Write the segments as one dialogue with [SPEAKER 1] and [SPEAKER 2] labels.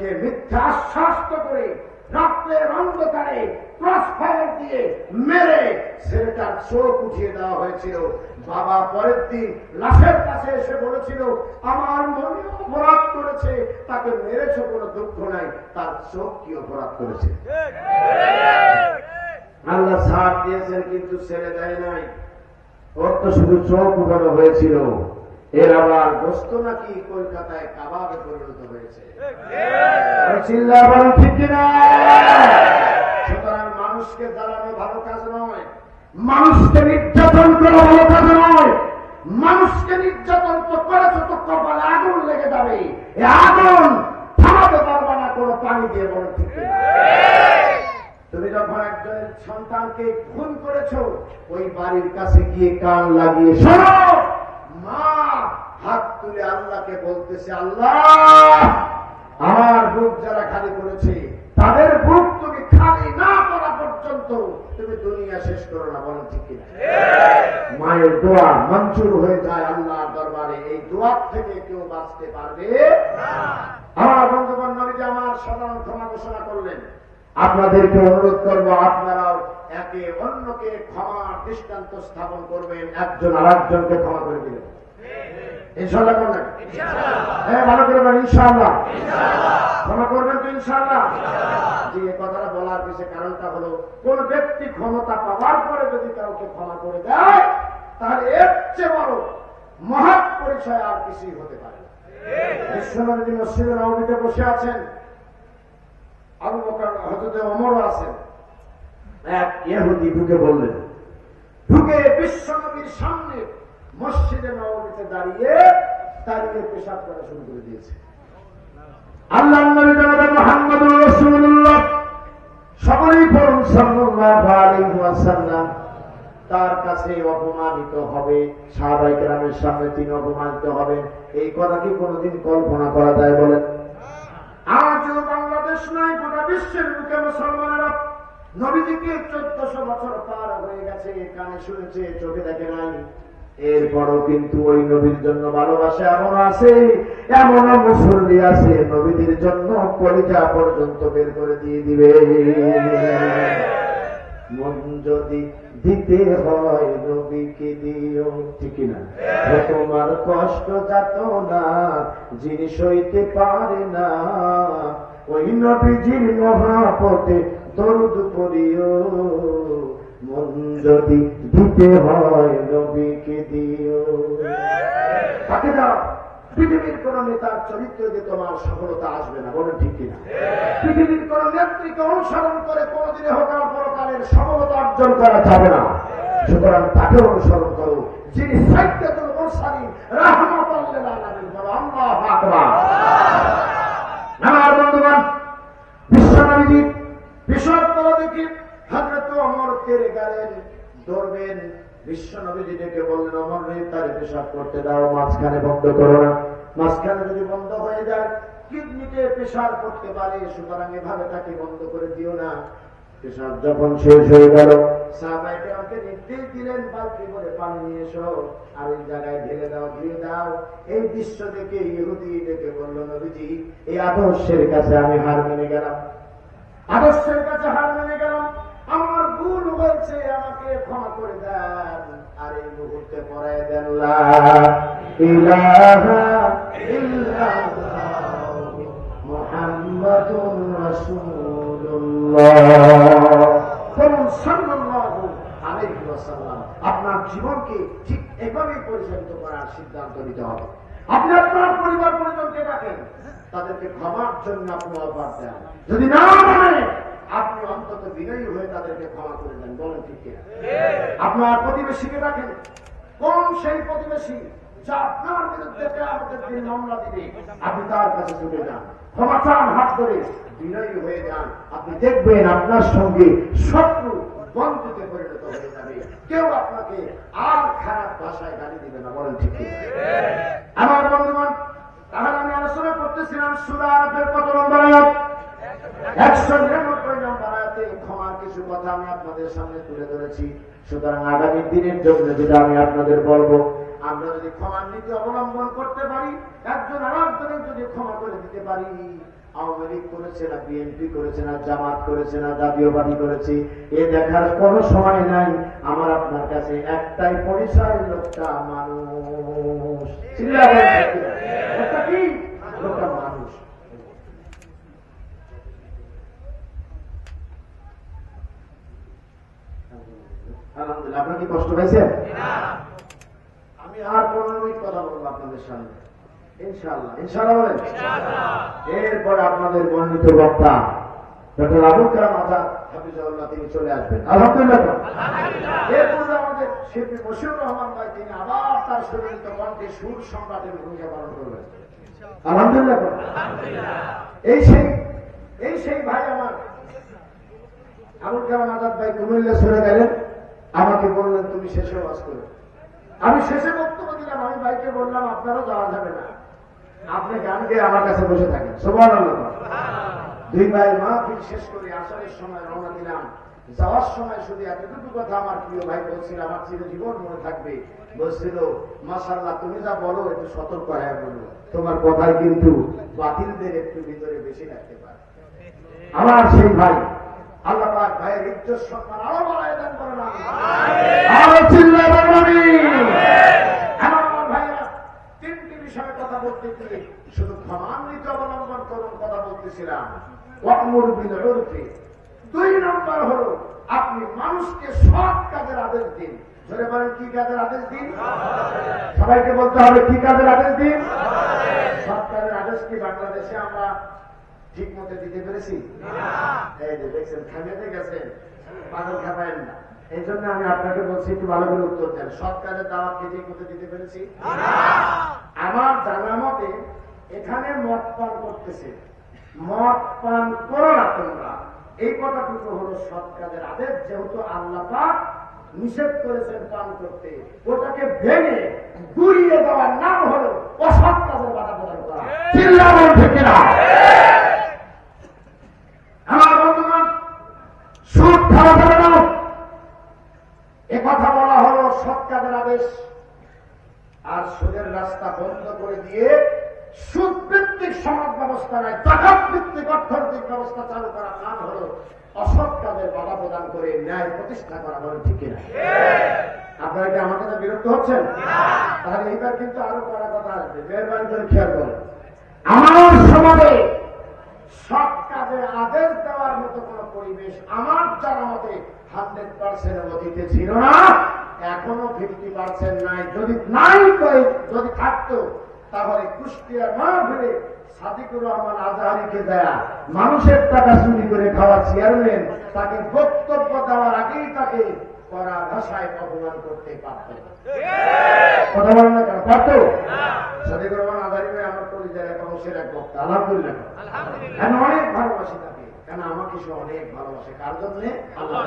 [SPEAKER 1] লোককে মিথ্যা আশ্বাস করে রাত্রের অন্ধকারে ক্রস ফায়ার দিয়ে মেরে ছেলেটার চোখ উঠিয়ে দেওয়া হয়েছিল। বাবা পরের দিন লাশের কাছে এসে বলেছিল, আমার মনে অপরাধ করেছে, তাকে মেরেছে কোনো দুঃখ নাই, তার চোখ কি অপরাধ করেছে? আল্লাহ সাথ দিয়েছেন, কিন্তু ছেড়ে দেয় নাই। ওর তো শুধু চোখ উঠানো হয়েছিল। এর আবার গোস্ত নাকি কলকাতায় কাবাবে পরিণত হয়েছে? চিল্লা বলেন ঠিক কিনা? সুতরাং মানুষকে জ্বালানো ভালো কাজ নয়। মানুষকে নির্যাতন করা ভালো কাজ নয়। মানুষকে নির্যাতন তো করেছ তো কপালে আগুন লেগে যাবে। এ আগুন থামাতে পারবে না কোনো পানি দিয়ে বলে ঠিক তুমি যখন একজনের সন্তানকে খুন করেছ ওই বাড়ির কাছে গিয়ে কান লাগিয়ে শোনো। হাত তুলে আল্লাহকে বলতেছে আল্লাহ আমার বুক যারা খালি করেছে তাদের বুক তুমি খালি না করা পর্যন্ত তুমি দুনিয়া শেষ করো না বলেন ঠিক কিনা? মায়ের দোয়া মঞ্জুর হয়ে যায় আল্লাহর দরবারে এই দোয়ার থেকে কেউ বাঁচতে পারবে? আমার বন্ধুবান নবীজি আমার সাধারণ ক্ষমা ঘোষণা করলেন। আপনাদেরকে অনুরোধ করব আপনারাও একে অন্যকে ক্ষমার দৃষ্টান্ত স্থাপন করবেন একজন আর একজনকে ক্ষমা করে দিবেন। ইনশাল্লাহ করবেন? হ্যাঁ ভালো করবেন ইনশাআল্লাহ। ক্ষমা করবেন তো ইনশাআল্লাহ? যে এই কথাটা বলার পিছনে কারণটা হলো কোন ব্যক্তি ক্ষমতা পাওয়ার পরে যদি কাউকে ক্ষমা করে দেয় তাহলে এর চেয়ে বড় মহৎ পরিচয় আর কিছুই হতে পারে না। বিশ্বনবী মসজিদে নবীতে বসে আছেন। আবু বকর হজরত অমরও আছেন। এক ইহুদি ঢুকে বললেন ঢুকে বিশ্বনবীর সামনে মসজিদে নবমীতে দাঁড়িয়ে দাঁড়িয়ে পেশাব করা শুরু করে দিয়েছে। তার কাছে অপমানিত হবে সাহাবাই কেরামের সামনে তিনি অপমানিত হবেন। এই কথা কি কোনোদিন কল্পনা করা যায় বলেন? আজও বাংলাদেশ নয়, গোটা বিশ্বের বুকে মুসলমানেরা নবীজিকে চোদ্দশো বছর পার হয়ে গেছে, কানে শুনেছে, চোখে দেখে নাই। এরপরও কিন্তু ওই নবীর জন্য ভালোবাসা এমন আছে, এমন মুসল্লি আছে, নবীদের জন্য কলিজা পর্যন্ত বের করে দিয়ে দিবে। যদি দিতে হয় নবীকে দিও। ঠিক না তোমার কষ্ট যাত না জিনিস হইতে পারে না। ওই নবীজির মহাপথে দরুদ পড়িও। মন যদি দিতে হয় নবীকে দিও। তাকে দাও। পৃথিবীর কোন নেতার চরিত্র দিয়ে তোমার সফলতা আসবে না, বলে ঠিক কিনা? পৃথিবীর কোন নেত্রীকে অনুসরণ করে কোনদিনে হোক পরকালের সফলতা অর্জন করা যাবে না। সুতরাং তাকে অনুসরণ করো। যিনি সাইকেতুল মুরসালিন রাহমাতুল্লিল পেশাব করতে দাও, মাঝখানে বন্ধ করো না। মাঝখানে যদি বন্ধ হয়ে যায়, কিডনিতে পেশাব করতে পারে, সুতরাং এভাবে তাকে বন্ধ করে দিও না। পেশাব যখন শেষ হয়ে গেল আদর্শের কাছে আমি হার মেনে গেলাম। আদর্শের কাছে হার মেনে গেলাম। আমার ভুল হয়েছে, আমাকে ক্ষমা করে এই আপনার জীবনকে ঠিক এভাবেই পরিচালিত করার সিদ্ধান্ত নিতে হবে। আপনি আপনার পরিবার পরিজনকে ডাকেন, তাদেরকে ক্ষমার জন্য আপনি অফার দেন। যদি না মানে আপনি অন্তত বিনয়ী হয়ে তাদেরকে ক্ষমা করে দেন বলেন ঠিক আপনার প্রতিবেশীকে রাখেন কোন সেই প্রতিবেশী যা আপনার বিরুদ্ধে আমাদের মামলা দিবে আপনি তার কাছে ছুটে যান। ক্ষমা চান হাত ধরে বিনয়ী হয়ে যান। আপনি দেখবেন আপনার সঙ্গে শত্রু বন্ধুতে পরিণত হয়ে যাবে। কেউ আপনাকে আর খারাপ ভাষায় গালি দিবে না বলেন ঠিক আমার বন্ধুগণ তাহলে আমি আলোচনা করতেছিলাম সুরা আরবের কত নম্বর আয়াত? একশো নিরানব্বই ক্ষমার কিছু কথা আমি আপনাদের সামনে তুলে ধরেছি। সুতরাং আগামী দিনের জন্য যেটা আমি আপনাদের বলব, আমরা যদি ক্ষমার নীতি অবলম্বন করতে পারি, একজন আর একজনের যদি ক্ষমা করে দিতে পারি, আওয়ামী লীগ করেছে না, বিএনপি করেছে না, জামাত করেছে না, জাতীয় পার্টি করেছে, এ দেখার কোনো সময় নাই। আমার আপনার কাছে একটাই পরিচয়, লোকটা মানুষ। লোকটা কি লোকটা মানুষ আলহামদুলিল্লাহ। আপনার কি কষ্ট পাইছেন? আমি আর পনেরো মিনিট কথা বলব আপনাদের সামনে। ইনশাআল্লাহ। ইনশাআল্লাহ বলেন? এরপর আপনাদের বর্ণিত বক্তা ডক্টর আবুল কালাম আজাদ হাফিজাউল্লাহ তিনি চলে আসবেন। আলহামদুলিল্লাহ এরপরে আমাদের শিল্পী বশিউর রহমান ভাই তিনি আবার তার সুরিত কণ্ঠে সুর সম্রাটের ভূমিকা পালন করবেন। আলহামদুলিল্লাহ এই সেই এই সেই ভাই আমার। আবুল কালাম আজাদ ভাই কুমিল্লা সরে গেলেন। আমাকে বললেন, তুমি শেষে বাস করো। আমি শেষে বক্তব্য দিলাম, আমি ভাইকে বললাম, আপনারও যাওয়া যাবে না। আপনি গান গেয়ে আমার কাছে বসে থাকেন। সোমান দুই ভাই মাহফিল শেষ করে, আসারের সময় রওনা দিলাম। যাওয়ার সময় শুধু এতটুকু কথা আমার প্রিয় ভাই বলছিল, আমার চিরজীবন মনে থাকবে। বলছিল মাসাল্লাহ তুমি যা বলো, একটু সতর্ক হয়ে বলো। তোমার কথায় কিন্তু বাতিলদের একটু ভিতরে বেশি রাখতে পারে। আমার সেই ভাই আল্লাহ পাক ভাইয়ের ইজ্জত সম্মান আরও বাড়ায় দান করে না। আরও চিল্লা বাড়াবি আমার আমার ভাইরা তিনটি বিষয়ে কথা বলতে গিয়ে শুধু ক্ষমান্বিত অবলম্বন করুন কথা বলতেছিলাম। ওয়ামুর বিল উরফি। দুই নম্বর হলো আপনি মানুষকে সৎ কাজের আদেশ দিন। ধরে বলেন কি কাজের আদেশ দিন? সবাইকে বলতে হবে কি কাজের আদেশ দিন? সৎ কাজের আদেশ কি? বাংলাদেশে আমরা ঠিক মতো দিতে পেরেছি? এই যে দেখছেন থামিয়ে গেছেন। পাগল খাপায়েন না। এই জন্য আমি আপনাকে বলছি একটু ভালো করে উত্তর দেন। সৎ কাজের দাওয়াত কে ঠিক মতো দিতে পেরেছি? আমার জানা মতে এখানে মদ পান করতেছে। মদ পান করো না তোমরা। এই কথাটুকু হলো সৎ কাজের আদেশ। যেহেতু আল্লাহ পাক নিষেধ করেছেন পান করতে ওটাকে ভেঙে গুড়িয়ে দেওয়ার নাম হলো অসৎ কাজের বাধা প্রদান করা। চিল্লাবেন থেকে না সৎ কাজের আদেশ। আর সুদের রাস্তা বন্ধ করে দিয়ে সুদ ভিত্তিক সমাজ ব্যবস্থা নয় টাকা ভিত্তিক অর্থনৈতিক ব্যবস্থা চালু করা নাম হলো অসৎ কাজের বাধা প্রদান করে ন্যায় প্রতিষ্ঠা করা বলে ঠিক কিনা? আপনারা কি আমার কাছে বিরক্ত হচ্ছেন? তাহলে এইবার কিন্তু আরও কড়া কথা আসবে। মেহরবানি করে খেয়াল করেন। আমার সমাজে সব কাজে আদেশ দেওয়ার মতো কোন পরিবেশ আমার জানা মতে হান্ড্রেড পার্সেন্ট অতীতে ছিল না। এখনও ফিফটি পার্সেন্ট নাই। যদি নাই কই যদি থাকতো তাহলে কুষ্টিয়ার না ফিরে সাদিকুর রহমান আজহারিকে দেয়া মানুষের টাকা চুরি করে খাওয়া চেয়ারম্যান তাকে বক্তব্য দেওয়ার আগেই তাকে করা ভাষায় অপমান করতে পারত। কথা বলেন না কেন? পারতো? সাদিকুর রহমান আজহারি ভাই আমার কলিজার এক অংশের এক বক্তা। আলহামদুলিল্লাহ। আমি অনেক ভালোবাসি তাকে? কেন আমাকে সে অনেক ভালোবাসে? কার জন্য? আল্লাহ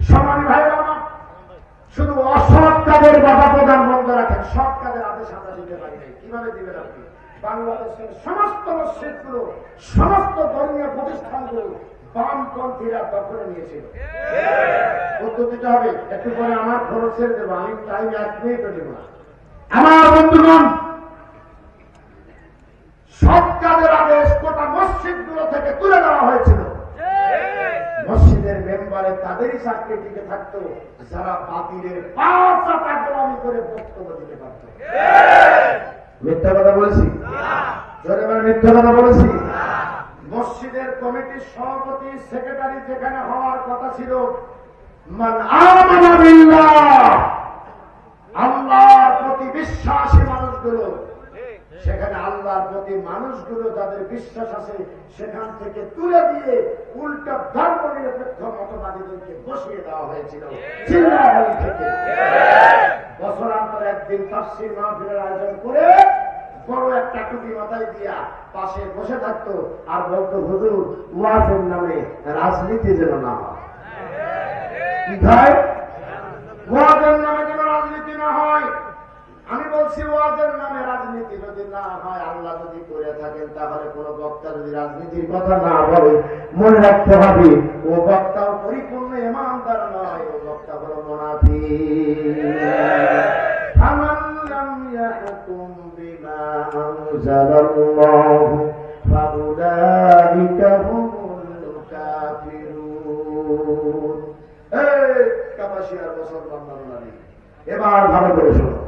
[SPEAKER 1] সমানি ভাই আমার শুধু অসৎ কাজের বাধা প্রদান বন্ধ রাখেন, সৎ কাজের আদেশ আমরা দিতে পারি নাই। কীভাবে দিবেন আপনি? বাংলাদেশের সমস্ত মসজিদগুলো, সমস্ত ধর্মীয় প্রতিষ্ঠানগুলো বামপন্থীরা দখলে নিয়েছিল। পদ্ধতিটা হবে, একটু পরে আমার খরচের দেবো, আমি টাইম এক মিনিটও দেবো না। আমার বন্ধুগণ সব কাজের আদেশ গোটা মসজিদগুলো থেকে তুলে দেওয়া হয়েছিল। তাদেরই চাকরি টিকে থাকতো, যারা বাতিলের গোলামি করে বক্তব্য দিতে পারত। মিথ্যা কথা বলেছি? মিথ্যা কথা বলেছি? মসজিদের কমিটির সভাপতি, সেক্রেটারি যেখানে হওয়ার কথা ছিল, মান প্রতি বিশ্বাসী মানুষগুলো সেখানে আল্লাহর প্রতি মানুষগুলো যাদের বিশ্বাস আছে সেখান থেকে তুলে দিয়ে উল্টা ধর্ম নিরপেক্ষ মতবাদীদেরকে বসিয়ে দেওয়া হয়েছিল। চিল্লাহালি থেকে। বছরান্তর একদিন তাফসির মাহফিলের আয়োজন করে বড় একটা টুপি মাথায় দিয়া পাশে বসে থাকতো আর বলতো হুজুর ওয়াজের নামে রাজনীতি যেন না হয়। কি হয় ওয়াজের নামে যেন রাজনীতি না হয় আমি বলছি ওয়াজের নামে রাজনীতি যদি না হয় আল্লাহ যদি করে থাকেন, তাহলে কোন বক্তা যদি রাজনীতির কথা না বলে, মনে রাখতে হবে, ও পরিপূর্ণ ইমানদার নয়, ও বক্তা এবার ভালো করে শুনুন